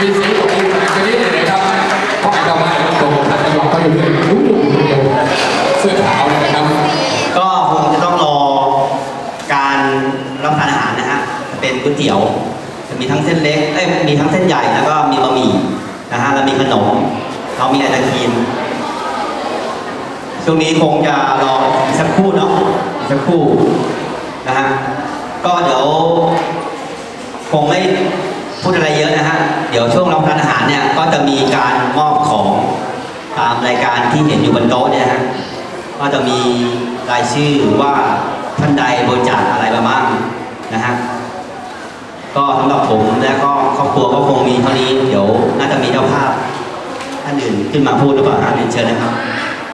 ดีสีของคุาจะนิดหนึ่งนกับเพราะอาจารมาแล้วตัวผมอาจารย์บอกก็อยู่ในรู้อยู่คนเดียวเสื้อขาวนะครับ ก็คงจะต้องรอการรับประทานอาหารนะฮะเป็นก๋วยเตี๋ยวจะมีทั้งเส้นเล็กเอ้ยมีทั้งเส้นใหญ่แล้วก็มีบะหมี่นะฮะแล้วมีขนมเรามีไอศครีมช่วงนี้คงจะรอสักครู่เนาะสักครู่นะฮะก็เดี๋ยวคงไม่ พูดอะไรเยอะนะฮะ เดี๋ยวช่วงรับประทานอาหารเนี่ยก็จะมีการมอบของตามรายการที่เห็นอยู่บนโต๊ะเนี่ยฮะ ก็จะมีรายชื่อว่าท่านใดบริจาคอะไรมาบ้างนะฮะ ก็สำหรับผมและก็ครอบครัวก็คงมีเท่านี้ เดี๋ยวน่าจะมีเจ้าภาพท่านอื่นขึ้นมาพูดหรือเปล่าฮะเรียนเชิญนะครับ